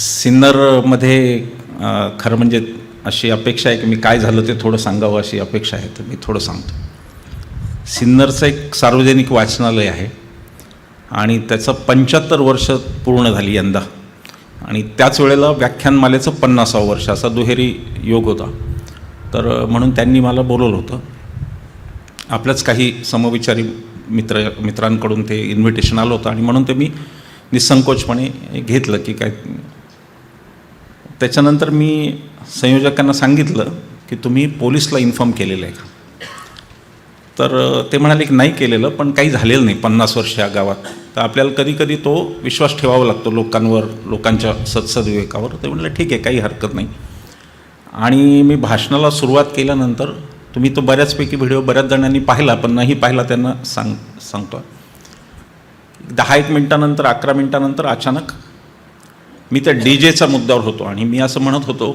सिन्नरमध्ये खरं म्हणजे अशी अपेक्षा आहे की मी काय झालं ते थोडं सांगावं अशी अपेक्षा आहे तर मी थोडं सांगतो. सिन्नरचं एक सार्वजनिक वाचनालय आहे आणि त्याचं पंच्याहत्तर वर्ष पूर्ण झाली यंदा. आणि त्याच वेळेला व्याख्यानमालेचं पन्नासावं वर्ष असा दुहेरी योग होता. तर म्हणून त्यांनी मला बोलवलं होतं. आपल्याच काही समविचारी मित्र मित्रांकडून ते इन्व्हिटेशन आलं होतं आणि म्हणून ते मी निसंकोचपणे घेतलं की काय त्याच्यानंतर मी संयोजकांना सांगितलं की तुम्ही पोलीसला इन्फॉर्म केलेलं आहे का? तर ते म्हणाले की नाही केलेलं पण काही झालेलं नाही पन्नास वर्ष या गावात. तर आपल्याला कधी कधी तो विश्वास ठेवावा लागतो लोकांवर लोकांच्या सत्सदविवेकावर ते म्हणलं ठीक आहे काही हरकत नाही. आणि मी भाषणाला सुरुवात केल्यानंतर तुम्ही तो बऱ्याचपैकी व्हिडिओ बऱ्याच जणांनी पाहिला पण नाही पाहिला त्यांना सांग सांगतो दहा एक मिनटानंतर अकरा मिनटानंतर अचानक मी त्या डी जेचा मुद्द्यावर होतो आणि मी असं म्हणत होतो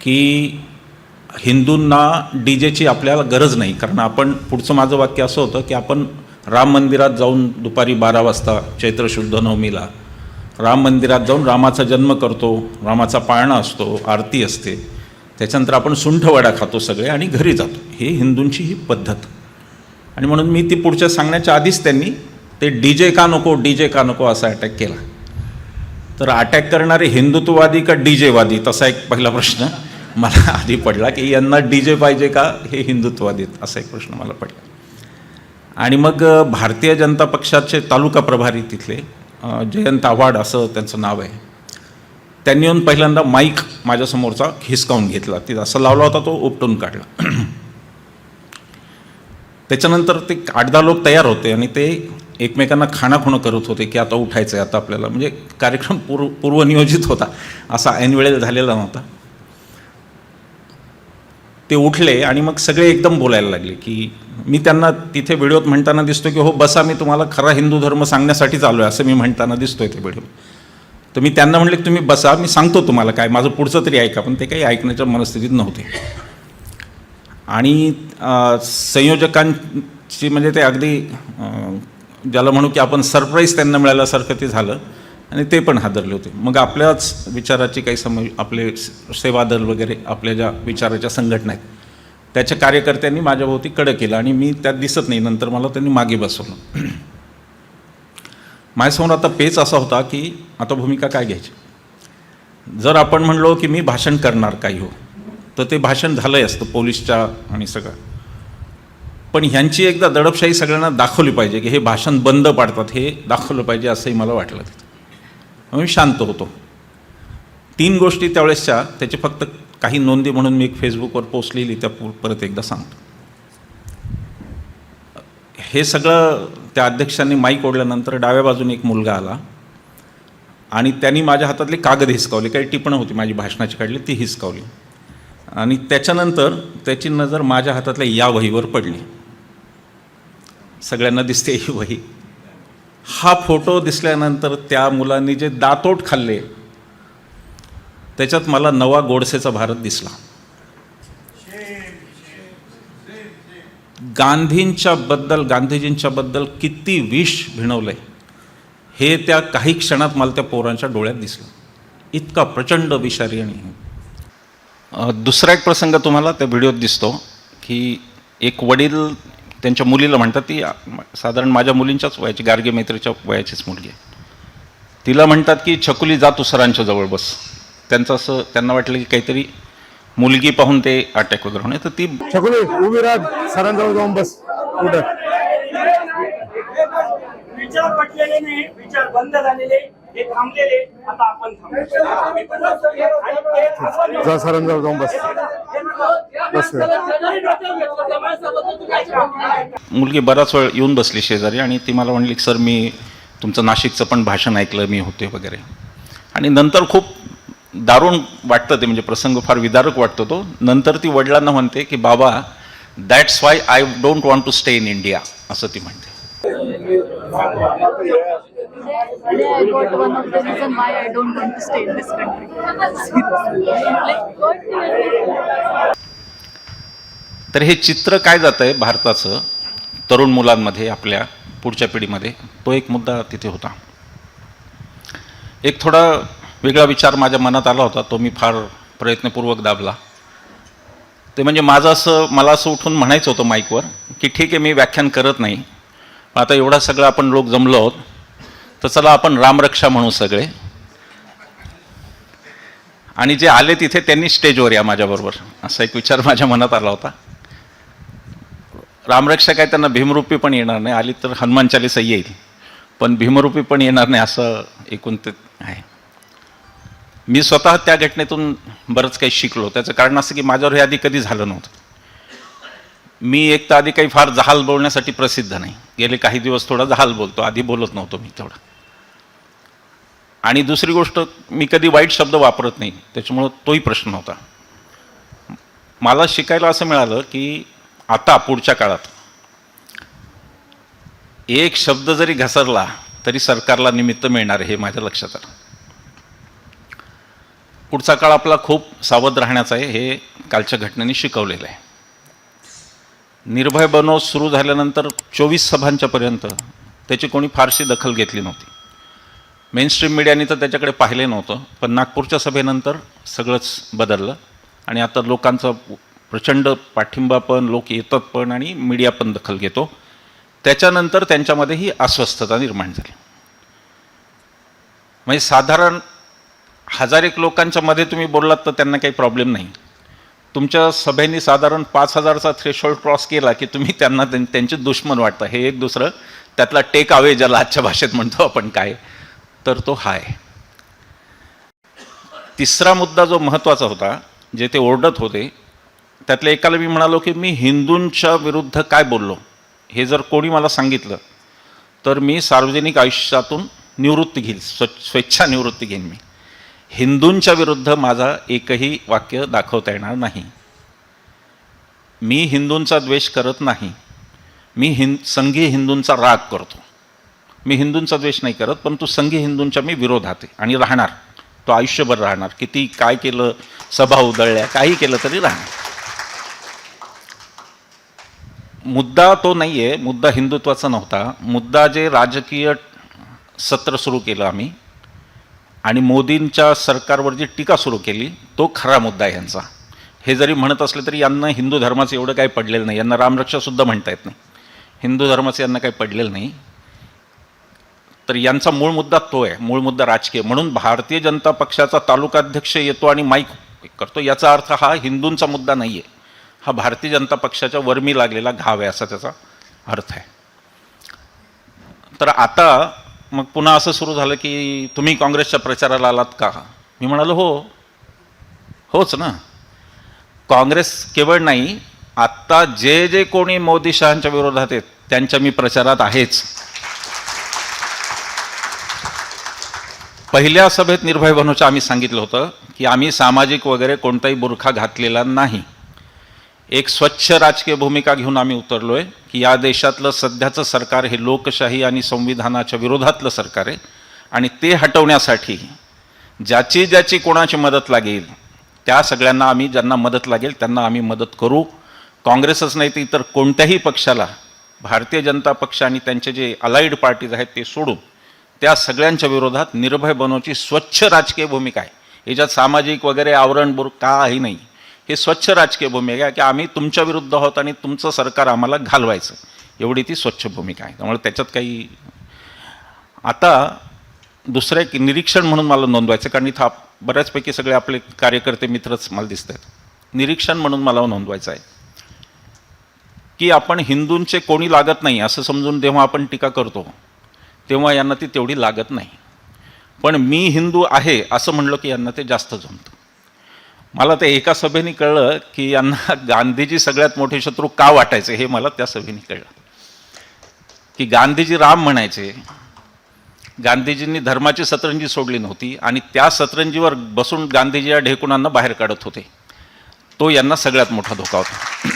की हिंदूंना डी जेची आपल्याला गरज नाही. कारण आपण पुढचं माझं वाक्य असं होतं की आपण राम मंदिरात जाऊन दुपारी बारा वाजता चैत्र शुद्ध नवमीला राम मंदिरात जाऊन रामाचा जन्म करतो रामाचा पाळणा असतो आरती असते. त्याच्यानंतर आपण सुंठवडा खातो सगळे आणि घरी जातो. हे हिंदूंची ही पद्धत. आणि म्हणून मी ती पुढच्या सांगण्याच्या आधीच त्यांनी ते डी जे का नको डी जे का नको असा अटॅक केला. तर अटॅक करणारे हिंदुत्ववादी का डी जेवादी तसा एक पहिला प्रश्न मला आधी पडला की यांना डी जे पाहिजे का हे हिंदुत्ववादीत असा एक प्रश्न मला पडला. आणि मग भारतीय जनता पक्षाचे तालुका प्रभारी तिथले जयंत आव्हाड असं त्यांचं नाव आहे. त्यांनी येऊन पहिल्यांदा माईक माझ्यासमोरचा हिसकावून घेतला. तिथं असं लावला होता तो उपटून काढला. त्याच्यानंतर ते आठ दहा लोक तयार होते आणि ते एकमेकांना खाणाखुणं करत होते की आता उठायचं आहे आता आपल्याला म्हणजे कार्यक्रम पूर्व पूर्वनियोजित होता. असा ऐनवेळेला झालेला नव्हता. ते उठले आणि मग सगळे एकदम बोलायला लागले की मी त्यांना तिथे व्हिडिओत म्हणताना दिसतो की हो बसा मी तुम्हाला खरा हिंदू धर्म सांगण्यासाठीच आलो आहे असं मी म्हणताना दिसतोय ते व्हिडिओ. तर मी त्यांना म्हणले की तुम्ही बसा मी सांगतो तुम्हाला काय माझं पुढचं तरी ऐका पण ते काही ऐकण्याच्या मनस्थितीत नव्हते. आणि संयोजकांची म्हणजे ते अगदी ज्याला म्हणू की आपण सरप्राईज त्यांना मिळाल्यासारखं ते झालं आणि ते पण हादरले होते. मग आपल्याच विचाराची काही सम आपले सेवादल सेवा दल वगैरे आपल्या ज्या विचाराच्या संघटना आहेत त्याच्या कार्यकर्त्यांनी माझ्याभोवती कडं केलं आणि मी त्यात दिसत नाही. नंतर मला त्यांनी मागे बसवलं. माझ्यासमोर आता पेच असा होता की आता भूमिका काय घ्यायची? जर आपण म्हणलो की मी भाषण करणार काही हो तर ते भाषण झालंय असतं पोलीसच्या आणि सगळं. पण ह्यांची एकदा दडपशाही सगळ्यांना दाखवली पाहिजे की हे भाषण बंद पाडतात हे दाखवलं पाहिजे असंही मला वाटलं. तिथं मी शांत होतो. तीन गोष्टी त्यावेळेसच्या त्याचे फक्त काही नोंदी म्हणून मी एक फेसबुकवर पोस्ट लिहिली त्या पु- परत एकदा सांगतो. हे सगळं त्या अध्यक्षांनी माईक ओढल्यानंतर डाव्या बाजूने एक मुलगा आला. आणि त्यांनी माझ्या हातातली कागद हिसकावली. काही टिपणं होती माझी भाषणाची काढली ती हिसकावली. आणि त्याच्यानंतर त्याची नजर माझ्या हातातल्या या वहीवर पडली. सगळ्यांना दिसते ही वही. हा फोटो दिसल्यानंतर त्या मुलांनी जे दातोट खाल्ले त्याच्यात मला नवा गोडसेचा भारत दिसला. गांधींच्या बद्दल गांधीजींच्या बद्दल किती विष भिणवलंय हे त्या काही क्षणात मला त्या पोरांच्या डोळ्यात दिसलं. इतका प्रचंड विषारी आणि दुसरा एक प्रसंग तुम्हाला त्या व्हिडिओत दिसतो की एक वडील त्यांच्या मुलीला म्हणतात ती साधारण माझ्या मुलींच्याच वयाची गार्गे मैत्रीच्या वयाचीच मुलगी आहे. तिला म्हणतात की छकुली जा तू सरांच्या जवळ बस. त्यांचं असं त्यांना वाटलं की काहीतरी मुलगी पाहून ते अटॅक वगैरे होणे तर ती छकुली उभी राहा सरांजवळ जाऊन बस. कुठं? विचार पटलेले नाही विचार बंद झालेले. हे थांबलेले आता आपण जा सरांजवळ जाऊन बस. बस. मुलगी बराच वेळ येऊन बसली शेजारी आणि ती मला म्हणली की सर मी तुमचं नाशिकचं पण भाषण ऐकलं मी होते वगैरे. आणि नंतर खूप दारुण वाटतं ते म्हणजे प्रसंग फार विदारक वाटतो तो. नंतर ती वडिलांना म्हणते की बाबा that's why I don't want to stay in India असं ती म्हणते. I got one of the reason why I don't want to stay in this country. like, तर हे चित्र काय जात आहे भारताचं? तरुण मुलांमध्ये आपल्या पुढच्या पिढीमध्ये? तो एक मुद्दा तिथे होता. एक थोडा वेगळा विचार माझ्या मनात आला होता तो मी फार प्रयत्नपूर्वक दाबला. ते म्हणजे माझं असं मला असं उठून म्हणायचं होतं माईकवर की ठीक आहे मी व्याख्यान करत नाही. आता एवढा सगळा आपण लोक जमलो आहोत. तर चला आपण रामरक्षा म्हणू सगळे. आणि जे आले तिथे त्यांनी स्टेजवर या माझ्याबरोबर. असा एक विचार माझ्या मनात आला होता. रामरक्षा काय त्यांना भीमरूपी पण येणार नाही. आली तर हनुमान चालिसा येईल. पण भीमरूपी पण येणार नाही असं एकूण ते आहे. मी स्वतः त्या घटनेतून बरंच काही शिकलो. त्याचं कारण असं की माझ्यावर हे आधी कधी झालं नव्हतं. मी एक तर आधी काही फार जहाल बोलण्यासाठी प्रसिद्ध नाही. गेले काही दिवस थोडा जहाल बोलतो. आधी बोलत नव्हतो मी तेवढा. आणि दुसरी गोष्ट मी कधी वाईट शब्द वापरत नाही त्याच्यामुळं तोही प्रश्न होता. मला शिकायला असं मिळालं की आता पुढच्या काळात एक शब्द जरी घसरला तरी सरकारला निमित्त मिळणार आहे हे माझ्या लक्षात आलं. पुढचा काळ आपला खूप सावध राहण्याचा आहे हे कालच्या घटनेने शिकवलेलं आहे. निर्भय बनो सुरू झाल्यानंतर चोवीस सभांच्या पर्यंत त्याची कोणी फारशी दखल घेतली नव्हती. मेन स्ट्रीम मीडियाने तर त्याच्याकडे पाहिले नव्हतं पण नागपूरच्या सभेनंतर सगळंच बदललं. आणि आता लोकांचा प्रचंड पाठिंबा पण लोक येतात पण आणि मीडिया पण दखल घेतो. त्याच्यानंतर त्यांच्यामध्ये ही अस्वस्थता निर्माण झाली. म्हणजे साधारण हजार एक लोकांच्या मध्ये तुम्ही बोललात तर त्यांना काही प्रॉब्लेम नाही. तुमच्या सभेनी साधारण पाच हजारचा थ्रेशोल्ड क्रॉस केला की तुम्ही त्यांना त्यांचे दुश्मन वाटतं. हे एक दुसरं त्यातला टेक अवे ज्याला आजच्या भाषेत म्हणतो आपण काय. तर तो हाय. तिसरा मुद्दा जो महत्त्वाचा होता जे ते ओरडत होते त्यातल्या एकाला मी म्हणालो की मी हिंदूंच्या विरुद्ध काय बोललो? हे जर कोणी मला सांगितलं तर मी सार्वजनिक आयुष्यातून निवृत्ती घेईल स्व स्वेच्छा निवृत्ती घेईन मी. हिंदूंच्या विरुद्ध माझा एकही वाक्य दाखवता येणार नाही. मी हिंदूंचा द्वेष करत नाही. मी हिंद संघी हिंदूंचा राग करतो. मी हिंदूंचा द्वेष नाही करत परंतु संघी हिंदूंच्या मी विरोधात आहे आणि राहणार. तो आयुष्यभर राहणार. किती काय केलं सभा उधळल्या काही केलं तरी राहणार. मुद्दा तो नाही आहे मुद्दा हिंदुत्वाचा नव्हता. मुद्दा जे राजकीय सत्र सुरू केलं आम्ही आणि मोदींच्या सरकारवर जी टीका सुरू केली तो खरा मुद्दा आहे यांचा. हे जरी म्हणत असले तरी यांना हिंदू धर्माचं एवढं काही पडलेलं नाही. यांना रामरक्षासुद्धा म्हणता येत नाही. हिंदू धर्माचं यांना काही पडलेलं नाही. तर यांचा मूळ मुद्दा तो आहे मूळ मुद्दा राजकीय. म्हणून भारतीय जनता पक्षाचा तालुकाध्यक्ष येतो आणि माईक करतो. याचा अर्थ हा हिंदूंचा मुद्दा नाही आहे हा भारतीय जनता पक्षाच्या वर्मी लागलेला घाव आहे असा त्याचा अर्थ आहे. तर आता मग पुन्हा असं सुरू झालं की तुम्ही काँग्रेसच्या प्रचाराला आलात का? मी म्हणालो हो. होच ना. काँग्रेस केवळ नाही आत्ता जे जे कोणी मोदी शहांच्या विरोधात आहेत त्यांच्या मी प्रचारात आहेच. पहिल्या सभेत निर्भय बनूच्या आम्ही सांगितलं होतं की आम्ही सामाजिक वगैरे कोणताही बुरखा घातलेला नाही. एक स्वच्छ राजकीय भूमिका घेऊन आम्ही उतरलो आहे की या देशातलं सध्याचं सरकार हे लोकशाही आणि संविधानाच्या विरोधातलं सरकार आहे आणि ते हटवण्यासाठी ज्याची ज्याची कोणाची मदत लागेल त्या सगळ्यांना आम्ही ज्यांना मदत लागेल त्यांना आम्ही मदत करू. काँग्रेसच नाही तर इतर कोणत्याही पक्षाला भारतीय जनता पक्ष आणि त्यांचे जे अलाइड पार्टीज आहेत ते सोडून त्या सगळ्यांच्या विरोधात निर्भय बनवची स्वच्छ राजकीय भूमिका आहे. याच्यात सामाजिक वगैरे आवरणबुर काही नाही. हे स्वच्छ राजकीय भूमिका आहे की आम्ही तुमच्या विरुद्ध आहोत आणि तुमचं सरकार आम्हाला घालवायचं. एवढी ती स्वच्छ भूमिका आहे. त्यामुळे त्याच्यात काही आता दुसरं एक निरीक्षण म्हणून मला नोंदवायचं कारण इथं बऱ्याचपैकी सगळे आपले कार्यकर्ते मित्रच मला दिसत आहेत निरीक्षण म्हणून मला नोंदवायचं आहे की आपण हिंदूंचे कोणी लागत नाही असं समजून जेव्हा आपण टीका करतो तेव्हा यांना ती तेवढी लागत नाही. पण मी हिंदू आहे असं म्हणलं की यांना ते जास्त जमतं. मला ते एका सभेने कळलं की यांना गांधीजी सगळ्यात मोठे शत्रू का वाटायचे हे मला त्या सभेने कळलं. की गांधीजी राम म्हणायचे गांधीजींनी धर्माची सतरंजी सोडली नव्हती आणि त्या सतरंजीवर बसून गांधीजी या ढेकुणांना बाहेर काढत होते. तो यांना सगळ्यात मोठा धोका होता.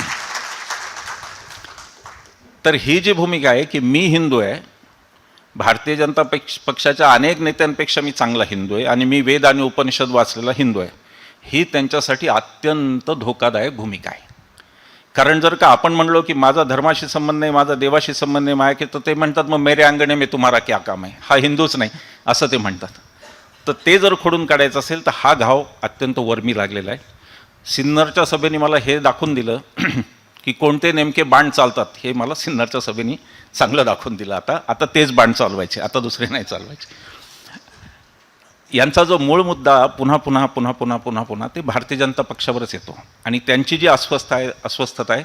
तर ही जी भूमिका आहे की मी हिंदू आहे भारतीय जनता पक्ष पक्षाच्या अनेक नेत्यांपेक्षा मी चांगला हिंदू आहे आणि मी वेद आणि उपनिषद वाचलेला हिंदू आहे. ही त्यांच्यासाठी अत्यंत धोकादायक भूमिका आहे. कारण जर का आपण म्हणलो की माझा धर्माशी संबंध नाही माझा देवाशी संबंध नाही की तर ते म्हणतात मग मेरे अंगणे मी तुम्हारा क्या काम आहे? हा हिंदूच नाही असं ते म्हणतात. तर ते जर खोडून काढायचं असेल तर हा घाव अत्यंत वर्मी लागलेला आहे. सिन्नरच्या सभेने मला हे दाखवून दिलं की कोणते नेमके बाण चालतात हे मला सिन्नरच्या सभेने चांगलं दाखवून दिलं आता. आता तेच बाण चालवायचे आता दुसरे नाही चालवायचे. यांचा जो मूळ मुद्दा पुन्हा पुन्हा पुन्हा पुन्हा पुन्हा पुन्हा ते भारतीय जनता पक्षावरच येतो. आणि त्यांची जी अस्वस्थता आहे अस्वस्थता आहे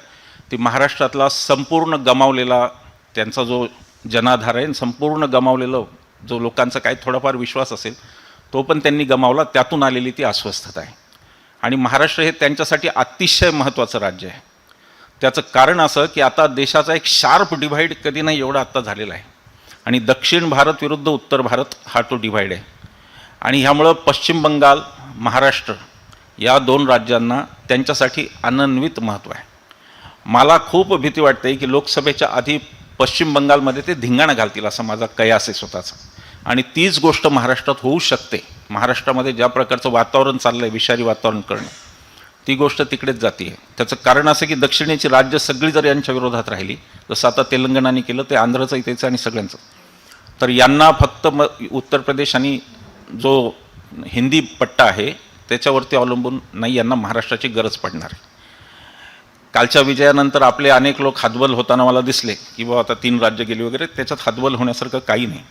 ती महाराष्ट्रातला संपूर्ण गमावलेला त्यांचा जो जनाधार आहे संपूर्ण गमावलेलं जो लोकांचा काही थोडाफार विश्वास असेल तो पण त्यांनी गमावला त्यातून आलेली ती अस्वस्थता आहे. आणि महाराष्ट्र हे त्यांच्यासाठी अतिशय महत्त्वाचं राज्य आहे. त्याचं कारण असं की आता देशाचा एक शार्प डिव्हाइड कधी नाही एवढा आत्ता झालेला आहे. आणि दक्षिण भारत विरुद्ध उत्तर भारत हा तो डिव्हाइड आहे. आणि ह्यामुळं पश्चिम बंगाल महाराष्ट्र या दोन राज्यांना त्यांच्यासाठी अनन्वित महत्त्व आहे. मला खूप भीती वाटते की लोकसभेच्या आधी पश्चिम बंगालमध्ये ते धिंगाणा घालतील असा माझा कयास आहे स्वतःचा. आणि तीच गोष्ट महाराष्ट्रात होऊ शकते. महाराष्ट्रामध्ये ज्या प्रकारचं वातावरण चाललं आहे विषारी वातावरण करणं ती गोष्ट तिकडेच जाते त्याचं कारण असं की दक्षिणेची राज्य सगळी जर यांच्या विरोधात राहिली जसं आता तेलंगणाने केलं ते आंध्रचं इथेचं आणि सगळ्यांचं. तर यांना फक्त म उत्तर प्रदेश आणि जो हिंदी पट्टा आहे त्याच्यावरती अवलंबून नाही यांना महाराष्ट्राची गरज पडणार आहे. कालच्या विजयानंतर आपले अनेक लोक हातबल होताना मला दिसले की बाबा आता तीन राज्य गेली वगैरे त्याच्यात हातबल होण्यासारखं काही नाही.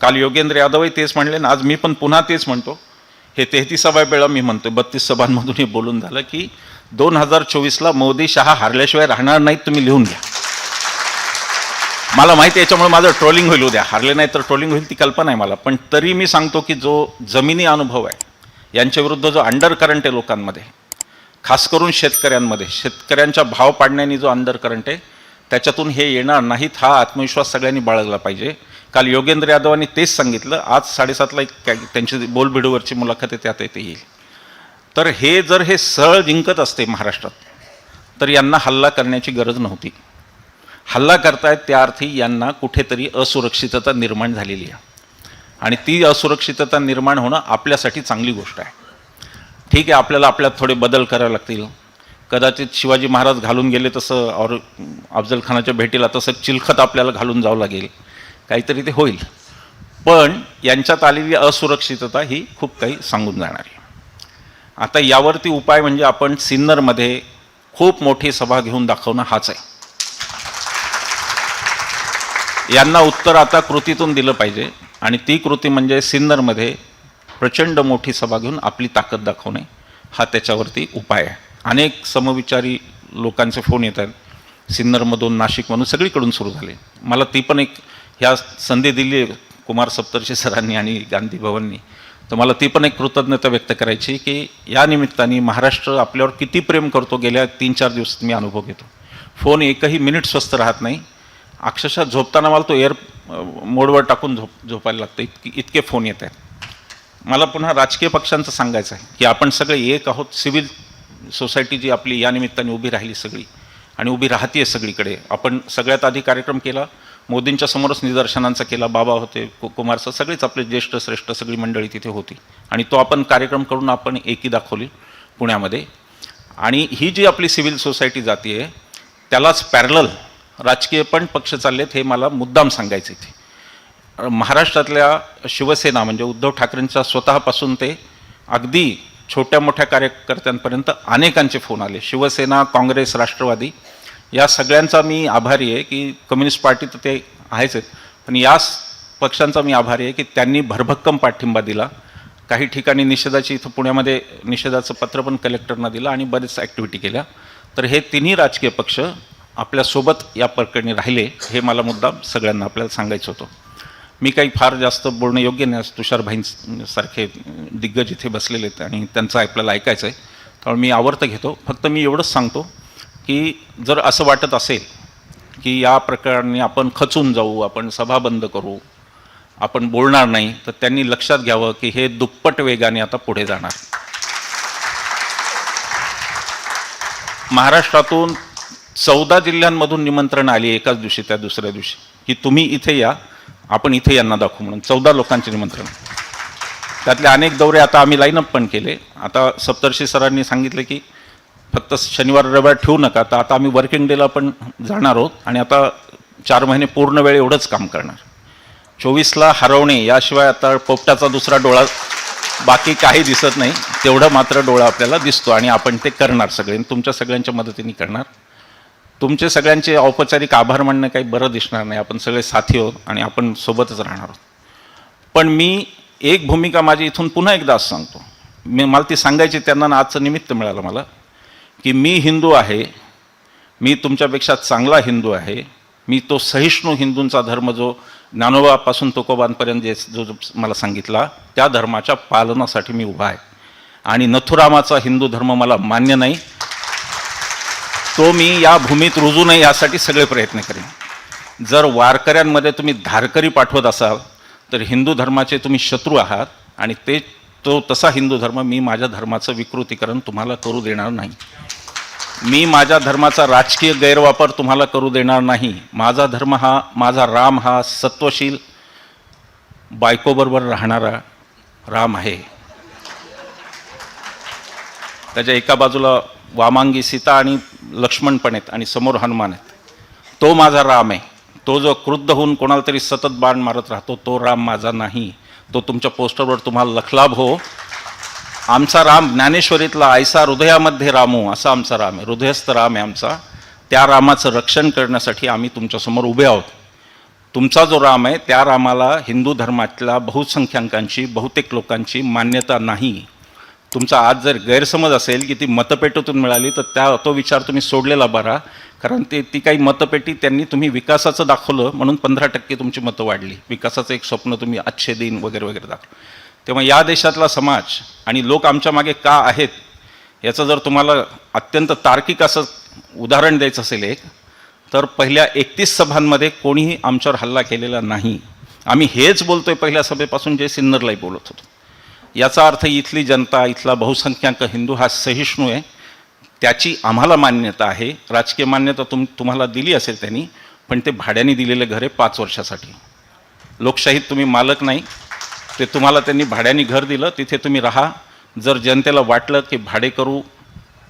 काल योगेंद्र यादवही तेच म्हणले आणि आज मी पण पुन्हा तेच म्हणतो हे तेहतीसाव्या वेळा मी म्हणतो बत्तीस सभांमधूनही बोलून झालं की दोन हजार चोवीसला मोदी शहा हारल्याशिवाय राहणार नाहीत तुम्ही लिहून घ्या. मला माहिती याच्यामुळे माझं ट्रोलिंग होईल उद्या. हारले नाही तर ट्रोलिंग होईल ती कल्पना आहे मला. पण तरी मी सांगतो की जो जमिनी अनुभव आहे यांच्याविरुद्ध जो अंडर करंट आहे लोकांमध्ये खास करून शेतकऱ्यांमध्ये शेतकऱ्यांच्या भाव पाडण्याने जो अंडर करंट आहे त्याच्यातून हे येणार नाहीत हा आत्मविश्वास सगळ्यांनी बाळगला पाहिजे. काल योगेंद्र यादवांनी तेच सांगितलं आज साडेसातला एक काय त्यांची बोलबिडूवरची मुलाखत आहे त्यात येते येईल. तर हे जर हे सरळ जिंकत असते महाराष्ट्रात तर यांना हल्ला करण्याची गरज नव्हती. हल्ला करतायत त्या अर्थी यांना कुठेतरी असुरक्षितता निर्माण झालेली आहे. आणि ती असुरक्षितता निर्माण होणं आपल्यासाठी चांगली गोष्ट आहे. ठीक आहे आपल्याला आपल्यात थोडे बदल करावे लागतील. कदाचित शिवाजी महाराज घालून गेले तसं और अफजल खानाच्या भेटीला तसं चिलखत आपल्याला घालून जावं लागेल. काहीतरी ते होईल. पण यांच्यात आलेली असुरक्षितता ही खूप काही सांगून जाणार आहे. आता यावरती उपाय म्हणजे आपण सिन्नरमध्ये खूप मोठी सभा घेऊन दाखवणं हाच आहे. यांना उत्तर आता कृतीतून दिलं पाहिजे आणि ती कृती म्हणजे सिन्नरमध्ये प्रचंड मोठी सभा घेऊन आपली ताकद दाखवणे हा त्याच्यावरती उपाय आहे. अनेक समविचारी लोकांचे फोन येत आहेत सिन्नरमधून नाशिकमधून सगळीकडून सुरू झाले. मला ती पण एक ह्या संधी दिली आहे कुमार सप्तर्षी सरांनी आणि गांधी भवननी. तर मला ती पण एक कृतज्ञता व्यक्त करायची की या निमित्ताने महाराष्ट्र आपल्यावर किती प्रेम करतो गेल्या तीन चार दिवसात मी अनुभव घेतो. फोन एकही मिनिट स्वस्त राहत नाही. अक्षरशः झोपताना मला तो एअर मोडवर टाकून झोप झोपायला लागतं. इतकी इतके फोन येत आहेत. मला पुन्हा राजकीय पक्षांचं सांगायचं आहे की आपण सगळे एक आहोत. सिव्हिल सोसायटी जी आपली या निमित्ताने उभी राहिली सगळी आणि उभी राहते आहे सगळीकडे. आपण सगळ्यात आधी कार्यक्रम केला. मोदींच्या समोरच निदर्शनांचा केला बाबा होते कु कुमार सर सगळेच आपले ज्येष्ठ श्रेष्ठ सगळी मंडळी तिथे होती. आणि तो आपण कार्यक्रम करून आपण एकी दाखवली पुण्यामध्ये. आणि ही जी आपली सिव्हिल सोसायटी जाती आहे त्यालाच पॅरलल राजकीय पण पक्ष चाललेत हे मला मुद्दाम सांगायचं इथे. महाराष्ट्रातल्या शिवसेना म्हणजे उद्धव ठाकरेंच्या स्वतःपासून ते अगदी छोट्या मोठ्या कार्यकर्त्यांपर्यंत अनेकांचे फोन आले. शिवसेना काँग्रेस राष्ट्रवादी या सगळ्यांचा मी आभारी आहे की कम्युनिस्ट पार्टी तर ते आहेच आहेत पण या पक्षांचा मी आभारी आहे की त्यांनी भरभक्कम पाठिंबा दिला. काही ठिकाणी निषेधाची इथं पुण्यामध्ये निषेधाचं पत्र पण कलेक्टरना दिलं आणि बरेच ॲक्टिव्हिटी केल्या. तर हे तिन्ही राजकीय पक्ष आपल्यासोबत या प्रकरणी राहिले हे मला मुद्दा सगळ्यांना आपल्याला सांगायचं होतं. मी काही फार जास्त बोलणं योग्य नाही तुषारभाईंसारखे दिग्गज इथे बसलेले आहेत आणि त्यांचं आपल्याला ऐकायचं आहे त्यामुळे मी आवर्त घेतो. फक्त मी एवढंच सांगतो की जर असं वाटत असेल की या प्रकरणी आपण खचून जाऊ आपण सभा बंद करू आपण बोलणार नाही तर त्यांनी लक्षात घ्यावं की हे दुप्पट वेगाने आता पुढे जाणार. महाराष्ट्रातून चौदा जिल्ह्यांमधून निमंत्रण आली एकाच दिवशी त्या दुसऱ्या दिवशी. की तुम्ही इथे या आपण इथे यांना दाखवू म्हणून. चौदा लोकांचे निमंत्रण. त्यातले अनेक दौरे आता आम्ही लाईनअप पण केले. आता सप्तर्षी सरांनी सांगितले की फक्त शनिवार रविवार ठेवू नका. तर आता आम्ही वर्किंग डेला पण जाणार आहोत आणि आता चार महिने पूर्ण वेळ एवढंच काम करणार. चोवीसला हरवणे याशिवाय आता पोपटाचा दुसरा डोळा बाकी काही दिसत नाही. तेवढं मात्र डोळा आपल्याला दिसतो आणि आपण ते करणार सगळे. तुमच्या सगळ्यांच्या मदतीने करणार. तुमचे सगळ्यांचे औपचारिक आभार मानणं काही बरं दिसणार नाही. आपण सगळे साथी आहोत आणि आपण सोबतच राहणार आहोत. पण मी एक भूमिका माझी इथून पुन्हा एकदा सांगतो. मी मला ती सांगायची त्यांना आजचं निमित्त मिळालं मला. की मी हिंदू आहे मी तुमच्यापेक्षा चांगला हिंदू आहे मी तो सहिष्णू हिंदूंचा धर्म जो ज्ञानोबापासून तुकोबांपर्यंत जे जो जो मला सांगितला त्या धर्माच्या पालनासाठी मी उभा आहे. आणि नथुरामाचा हिंदू धर्म मला मान्य नाही. तो मी या भूमीत रुजू नये यासाठी सगळे प्रयत्न करेन. जर वारकऱ्यांमध्ये तुम्ही धारकरी पाठवत असाल तर हिंदू धर्माचे तुम्ही शत्रू आहात आणि ते तो तसा हिंदू धर्म मी माझ्या धर्माचं विकृतीकरण तुम्हाला करू देणार नाही. मी माझ्या धर्माचा राजकीय गैरवापर तुम्हाला करू देणार नाही. माझा धर्म हा माझा राम हा सत्वशील बायकोबरोबर राहणारा राम आहे. त्याच्या एका बाजूला वामांगी सीता आणि लक्ष्मण पण आहेत आणि समोर हनुमान आहेत. तो माझा राम आहे. तो जो क्रुद्ध होऊन कोणाला तरी सतत बाण मारत राहतो तो राम माझा नाही. तो तुमच्या पोस्टरवर तुम्हाला लखलाभ हो. आमचा राम ज्ञानेश्वरीतला आयसा हृदयामध्ये रामू असा आमचा राम आहे. हृदयस्थ राम आहे आमचा. त्या रामाचं रक्षण करण्यासाठी आम्ही तुमच्यासमोर उभे आहोत. तुमचा जो राम आहे त्या रामाला हिंदू धर्मातल्या बहुसंख्याकांची बहुतेक लोकांची मान्यता नाही. तुमचा आज जर गैरसमज असेल की ती मतपेटीतून मिळाली तर त्या तो विचार तुम्ही सोडलेला बरा. कारण ते ती काही मतपेटी त्यांनी तुम्ही विकासाचं दाखवलं म्हणून पंधरा टक्के तुमची मतं वाढली. विकासाचं एक स्वप्न तुम्ही अच्छे दिन वगैरे वगैरे दाखवलं. तेव्हा या देशातला समाज आणि लोक आमच्या मागे का आहेत याचं जर तुम्हाला अत्यंत तार्किक असं उदाहरण द्यायचं असेल एक तर पहिल्या एकतीस सभांमध्ये कोणीही आमच्यावर हल्ला केलेला नाही. आम्ही हेच बोलतो आहे पहिल्या सभेपासून जे सिन्नरलाही बोलत होतो. याचा अर्थ इथली जनता इथला बहुसंख्याक हिंदू हा सहिष्णू आहे. त्याची आम्हाला मान्यता आहे. राजकीय मान्यता तुम तुम्हाला दिली असेल त्यांनी पण ते भाड्याने दिलेलं घर आहे पाच वर्षासाठी. लोकशाहीत तुम्ही मालक नाही. ते तुम्हाला त्यांनी भाड्याने घर दिलं तिथे तुम्ही राहा. जर जनतेला वाटलं की भाडेकरू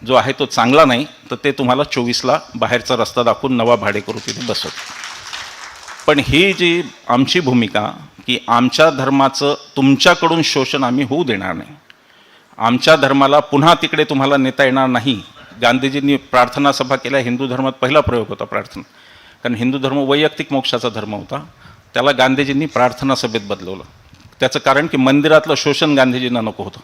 जो आहे तो चांगला नाही तर ते तुम्हाला चोवीसला बाहेरचा रस्ता दाखवून नवा भाडेकरू तिथे बसवतो पण ही जी आमची भूमिका की आमच्या धर्माचं तुमच्याकडून शोषण आम्ही होऊ देणार नाही. आमच्या धर्माला पुन्हा तिकडे तुम्हाला नेता येणार नाही. गांधीजींनी प्रार्थना सभा केल्या हिंदू धर्मात पहिला प्रयोग होता प्रार्थना. कारण हिंदू धर्म वैयक्तिक मोक्षाचा धर्म होता. त्याला गांधीजींनी प्रार्थना सभेत बदलवलं. त्याचं कारण की मंदिरातलं शोषण गांधीजींना नको होतं.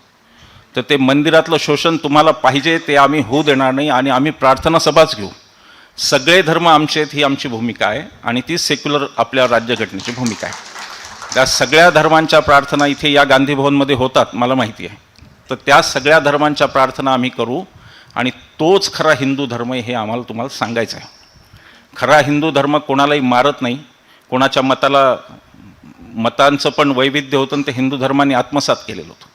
तर ते मंदिरातलं शोषण तुम्हाला पाहिजे ते आम्ही होऊ देणार नाही आणि आम्ही प्रार्थना सभाच घेऊ. सगळे धर्म आमचे आहेत ही आमची भूमिका आहे आणि ती सेक्युलर आपल्या राज्यघटनेची भूमिका आहे. त्या सगळ्या धर्मांच्या प्रार्थना इथे या गांधी भवनमध्ये होतात मला माहिती आहे. तर त्या सगळ्या धर्मांच्या प्रार्थना आम्ही करू आणि तोच खरा हिंदू धर्म हे आम्हाला तुम्हाला सांगायचं आहे. खरा हिंदू धर्म कोणालाही मारत नाही कोणाच्या मताला मतांचं पण वैविध्य होतं आणि ते हिंदू धर्माने आत्मसात केलेलं होतं.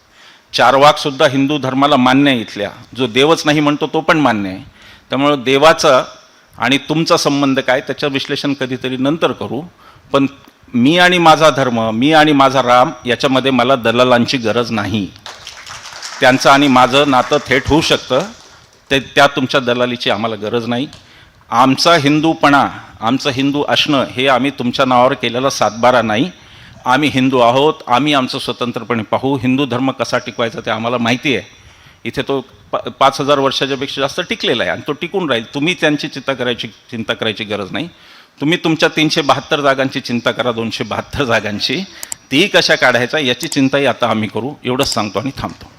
चारवाकसुद्धा हिंदू धर्माला मान्य आहे इथल्या. जो देवच नाही म्हणतो तो पण मान्य आहे. त्यामुळं देवाचा आणि तुमचा संबंध काय त्याचं विश्लेषण कधीतरी नंतर करू. पण मी आणि माझा धर्म मी आणि माझा राम याच्यामध्ये मला दलालांची गरज नाही. त्यांचं आणि माझं नातं थेट होऊ शकतं. ते त्या तुमच्या दलालीची आम्हाला गरज नाही. आमचा हिंदूपणा आमचं हिंदू असणं हे आम्ही तुमच्या नावावर केलेला सातबारा नाही. आम्ही हिंदू आहोत आम्ही आमचं स्वतंत्रपणे पाहू. हिंदू धर्म कसा टिकवायचा ते आम्हाला माहिती आहे. इथे तो पाच हजार वर्षाच्यापेक्षा जास्त टिकलेला आहे आणि तो टिकून राहील. तुम्ही त्यांची चिंता करायची चिंता करायची गरज नाही. तुम्ही तुमच्या तीनशे बहात्तर जागांची चिंता करा दोनशे बहात्तर जागांची. ती कशा काढायचा याची चिंताही आता आम्ही करू. एवढंच सांगतो आणि थांबतो.